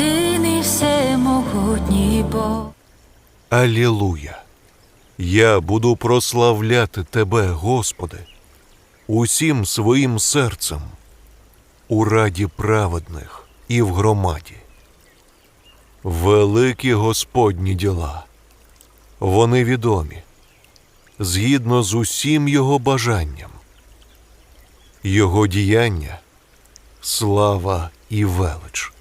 єдиний всемогутній Бог. Алілуя! Я буду прославляти Тебе, Господи, усім своїм серцем, у раді праведних і в громаді. Великі Господні діла, вони відомі, згідно з усім Його бажанням. Його діяння слава і велич,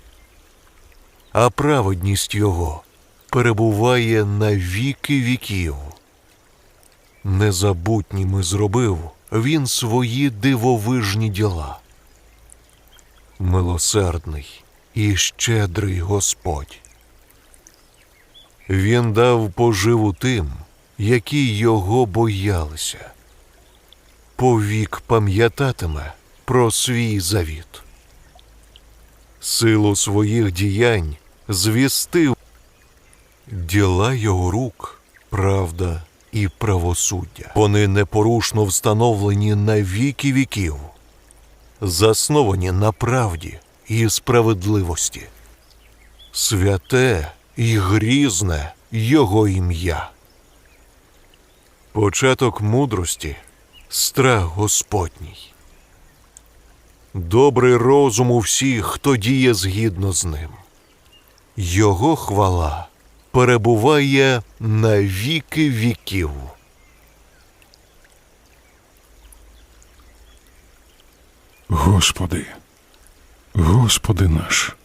а праведність Його перебуває на віки віків. Незабутніми зробив він свої дивовижні діла. Милосердний і щедрий Господь. Він дав поживу тим, які його боялися. Повік пам'ятатиме про свій завіт. Силу своїх діянь звістив Діла його рук, правда і правосуддя. Вони непорушно встановлені на віки віків, засновані на правді і справедливості. Святе і грізне його ім'я. Початок мудрості страх Господній. Добрий розум у всіх, хто діє згідно з ним. Його хвала перебуває на віки віків. Господи, Господи наш,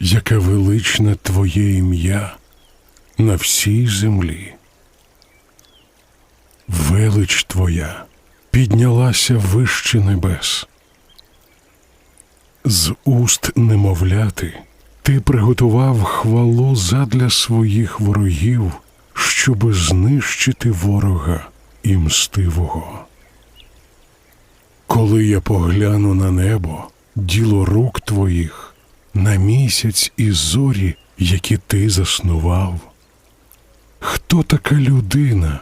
яке величне Твоє ім'я на всій землі. Велич Твоя піднялася вище небес. З уст немовляти ти приготував хвалу задля своїх ворогів, щоби знищити ворога і мстивого. Коли я погляну на небо, діло рук твоїх, на місяць і зорі, які ти заснував. Хто така людина,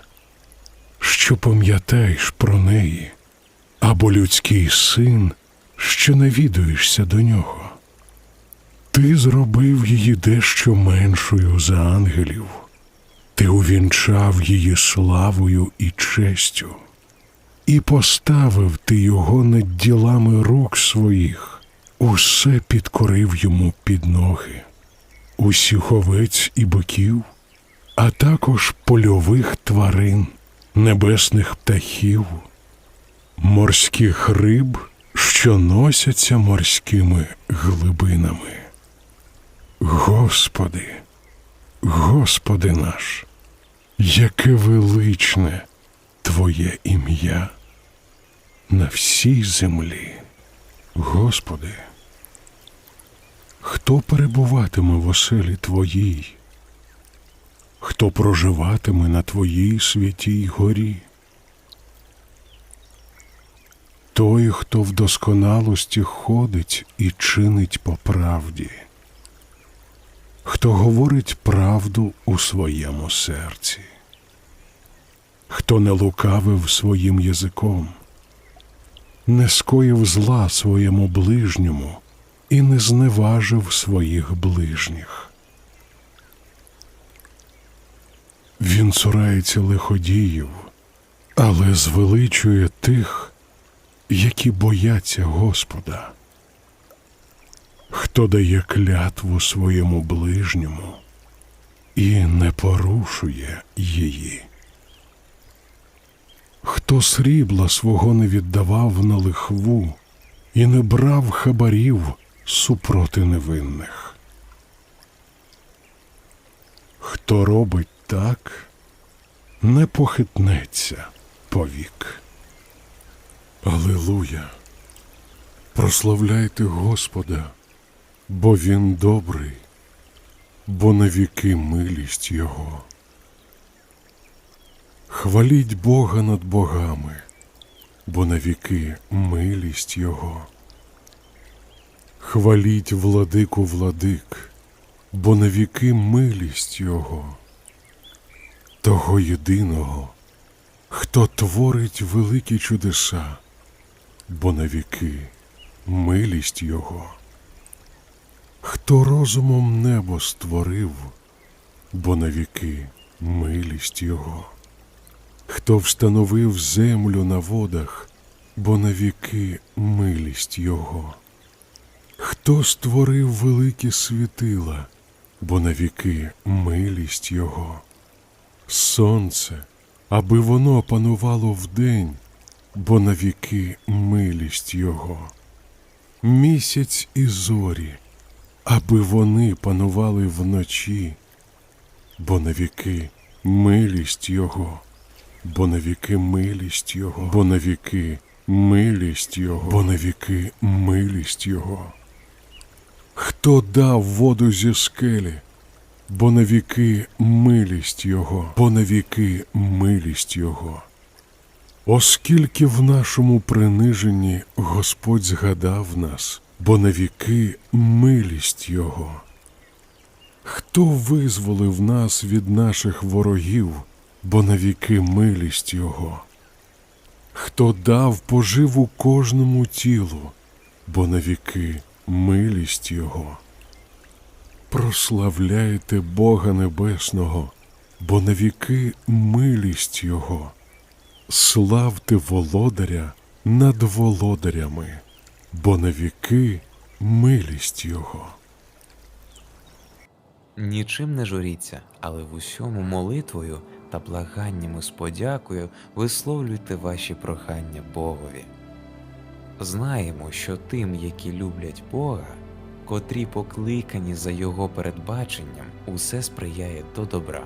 що пам'ятаєш про неї, або людський син, що навідуєшся до нього? Ти зробив її дещо меншою за ангелів, ти увінчав її славою і честю, і поставив ти його над ділами рук своїх, усе підкорив йому під ноги, усіх овець і биків, а також польових тварин, небесних птахів, морських риб, що носяться морськими глибинами. Господи, Господи наш, яке величне Твоє ім'я на всій землі. Господи, хто перебуватиме в оселі Твоїй, хто проживатиме на Твоїй святій горі? Той, хто в досконалості ходить і чинить по правді хто говорить правду у своєму серці, хто не лукавив своїм язиком, не скоїв зла своєму ближньому і не зневажив своїх ближніх. Він цурається лиходіїв, але звеличує тих, які бояться Господа хто дає клятву своєму ближньому і не порушує її. Хто срібла свого не віддавав на лихву і не брав хабарів супроти невинних. Хто робить так, не похитнеться повік. Алилуя! Прославляйте Господа бо він добрий, бо навіки милість Його. Хваліть Бога над богами, бо навіки милість Його. Хваліть владику владик, бо навіки милість Його, того єдиного, хто творить великі чудеса, бо навіки милість Його Хто розумом небо створив, бо навіки милість Його, хто встановив землю на водах, бо навіки милість Його, хто створив великі світила, бо навіки милість Його, сонце, аби воно панувало вдень, бо навіки милість Його, місяць і зорі, аби вони панували вночі, бо навіки милість Його, бо навіки милість Його, бо навіки милість Його, бо навіки милість Його. Хто дав воду зі скелі, бо навіки милість Його, бо навіки милість Його. Оскільки в нашому приниженні Господь згадав нас, бо навіки милість Його. Хто визволив нас від наших ворогів, бо навіки милість Його? Хто дав поживу кожному тілу, бо навіки милість Його? Прославляйте Бога Небесного, бо навіки милість Його. Славте володаря над володарями, бо навіки милість Його. Нічим не журіться, але в усьому молитвою та благаннями з подякою висловлюйте ваші прохання Богові. Знаємо, що тим, які люблять Бога, котрі покликані за Його передбаченням, усе сприяє до добра.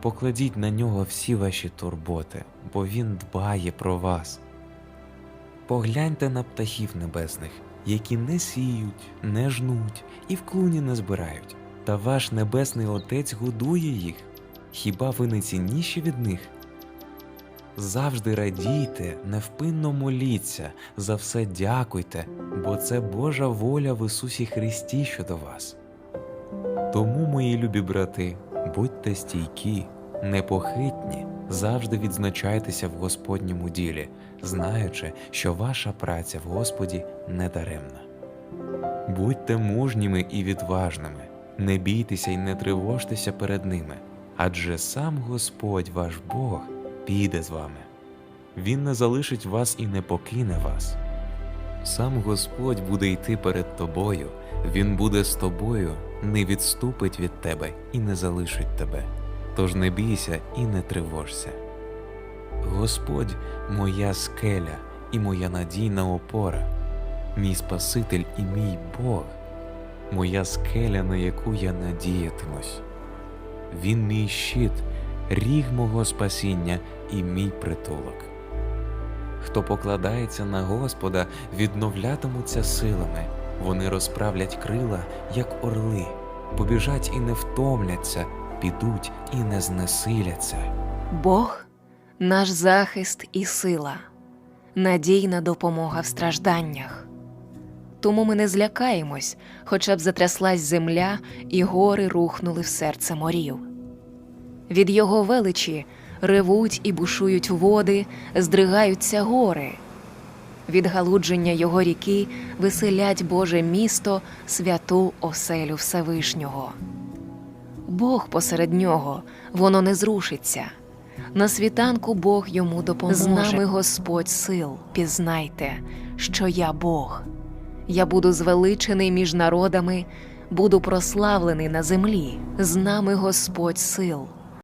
Покладіть на нього всі ваші турботи, бо Він дбає про вас. Погляньте на птахів небесних, які не сіють, не жнуть і в клуні не збирають, та ваш небесний Отець годує їх. Хіба ви не цінніші від них? Завжди радійте, невпинно моліться, за все дякуйте, бо це Божа воля в Ісусі Христі щодо вас. Тому, мої любі брати, будьте стійкі, непохитні, завжди відзначайтеся в Господньому ділі, знаючи, що ваша праця в Господі не даремна. Будьте мужніми і відважними, не бійтеся і не тривожтеся перед ними, адже сам Господь ваш Бог піде з вами. Він не залишить вас і не покине вас. Сам Господь буде йти перед тобою, Він буде з тобою, не відступить від тебе і не залишить тебе. Тож не бійся і не тривожся. Господь моя скеля і моя надійна опора, мій Спаситель і мій Бог, моя скеля, на яку я надіятимусь. Він мій щит, ріг мого спасіння і мій притулок. Хто покладається на Господа, відновлятимуться силами, вони розправлять крила, як орли, побіжать і не втомляться, підуть і не знесиляться. Бог наш захист і сила, надійна допомога в стражданнях. Тому ми не злякаємось, хоча б затряслась земля, і гори рухнули в серце морів. Від його величі ревуть і бушують води, здригаються гори. Від галудження його ріки веселять Боже місто, святу оселю Всевишнього. Бог посеред нього, воно не зрушиться. На світанку Бог йому допоможе. З нами Господь сил, пізнайте, що я Бог. Я буду звеличений між народами, буду прославлений на землі. З нами Господь сил,